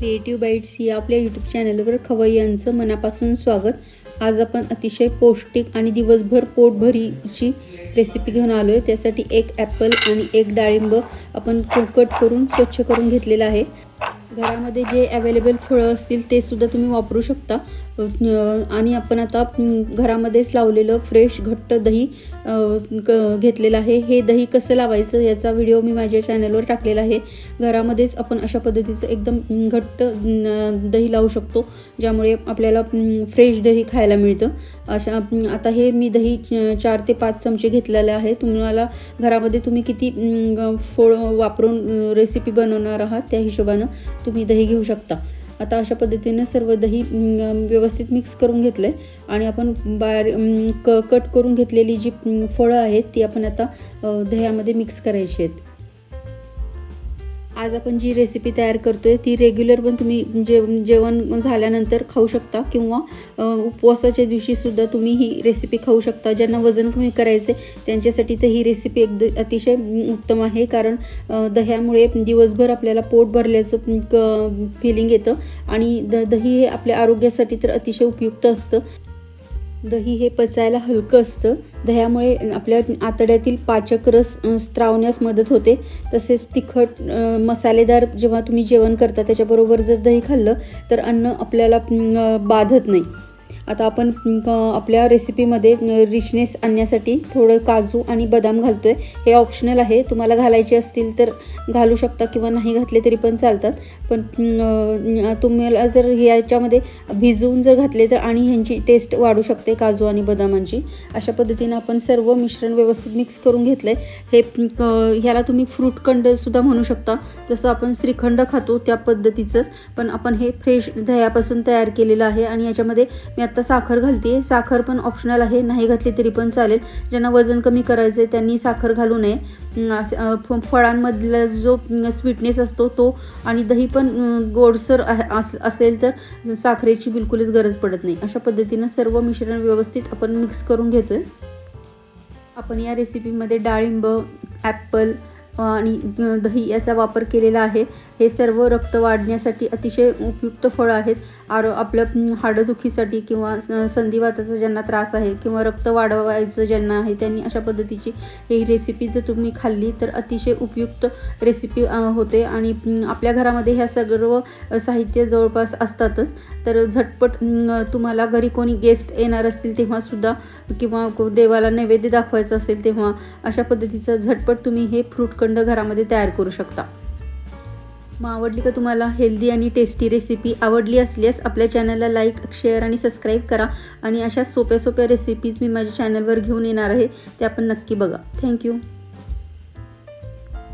Creative bites या आपल्या YouTube चॅनलवर खवय्यांचं मनापासून स्वागत. आज आपण अतिशय पौष्टिक आणि दिवसभर पोटभरीची रेसिपी घेऊन आलो आहे त्यासाठी एक ॲपल आणि एक डाळिंब आपण कट करून स्वच्छ करून घेतलेलं आहे. घरामध्ये जे अवेलेबल फळं असतील ते सुद्धा तुम्ही वापरू शकता. आणि आपण आता घरामध्येच लावलेलं फ्रेश घट्ट दही क- घेतलेलं आहे. हे दही कसं लावायचं याचा व्हिडिओ मी माझ्या चॅनलवर टाकलेला आहे. घरामध्येच आपण अशा पद्धतीचं एकदम घट्ट दही लावू शकतो ज्यामुळे आपल्याला फ्रेश दही खायला मिळतं. अशा आता हे मी दही चार ते पाच चमचे घेतलेले आहे. तुम्हाला घरामध्ये तुम्ही किती फोळ वापरून रेसिपी बनवणार आहात त्या हिशोबानं तुम्ही दही घेऊ शकता. आता अशा पद्धतीने सर्व दही व्यवस्थित मिक्स करून घेतलं आहे आणि आपण बार क कट करून घेतलेली जी फळं आहेत ती आपण आता दह्यामध्ये मिक्स करायची आहेत. आज आपण जी रेसिपी तयार करतोय ती रेग्युलर पण तुम्ही जे जेवण झाल्यानंतर खाऊ शकता किंवा उपवासाच्या दिवशी सुद्धा तुम्ही ही रेसिपी खाऊ शकता. ज्यांना वजन कमी करायचे त्यांच्यासाठी तर ही रेसिपी एकद अतिशय उत्तम आहे. कारण दह्यामुळे दिवसभर आपल्याला पोट भरल्याचं फिलिंग येतं. आणि द दही हे आपल्या आरोग्यासाठी तर अतिशय उपयुक्त असतं. दही हे पचायला हलकं असतं. दह्यामुळे आपल्या आतड्यातील पाचक रस स्त्रावण्यास मदत होते. तसेच तिखट मसालेदार जेव्हा तुम्ही जेवण करता त्याच्याबरोबर जर दही खाल्लं तर अन्न आपल्याला बाधत नाही. आता आपण आपल्या रेसिपीमध्ये रिचनेस आणण्यासाठी थोडं काजू आणि बदाम घालतो आहे हे ऑप्शनल आहे. तुम्हाला घालायचे असतील तर घालू शकता किंवा नाही घातले तरी पण चालतात. पण तुम्हाला जर याच्यामध्ये भिजवून जर घातले तर आणि ह्यांची टेस्ट वाढू शकते काजू आणि बदामांची. अशा पद्धतीनं आपण सर्व मिश्रण व्यवस्थित मिक्स करून घेतलं आहे हे ह्याला तुम्ही फ्रूटखंड सुद्धा म्हणू शकता. जसं आपण श्रीखंड खातो त्या पद्धतीचंच. पण आपण हे फ्रेश दह्यापासून तयार केलेलं आहे आणि याच्यामध्ये मी आता आत्ता साखर घालते साखर पण ऑप्शनल आहे. नाही घातली तरी पण चालेल. ज्यांना वजन कमी करायचं आहे त्यांनी साखर घालू नये. फ- फळांमधला जो स्वीटनेस असतो तो आणि दही पण गोडसर आहे- अस- असेल तर साखरेची बिलकुलच गरज पडत नाही. अशा पद्धतीनं सर्व मिश्रण व्यवस्थित आपण मिक्स करून घेतोय. आपण या रेसिपीमध्ये डाळिंब ॲपल आणि दही याचा वापर केलेला आहे. हे सर्व रक्त वाढण्यासाठी अतिशय उपयुक्त फळं आहेत. आरो आपल्या हाडदुखीसाठी किंवा स- संधिवाताचा ज्यांना त्रास आहे किंवा रक्त वाढवायचं ज्यांना आहे त्यांनी अशा पद्धतीची ही रेसिपी जर तुम्ही खाल्ली तर अतिशय उपयुक्त रेसिपी होते. आणि आपल्या घरामध्ये ह्या सर्व साहित्य जवळपास असतातच. तर झटपट तुम्हाला घरी कोणी गेस्ट येणार असतील तेव्हासुद्धा किंवा को- देवाला नैवेद्य दाखवायचं असेल तेव्हा अशा पद्धतीचं झटपट तुम्ही हे फ्रूट फ्रूटखंड घरामध्ये तयार करू शकता. मग आवडली का तुम्हाला हेल्दी आणि टेस्टी रेसिपी आवडली असल्यास आपल्या चॅनलला लाईक शेअर आणि सबस्क्राईब करा. आणि अशा सोप्या सोप्या रेसिपीज मी माझ्या चॅनलवर घेऊन येणार आहे ते आपण नक्की बघा. थँक्यू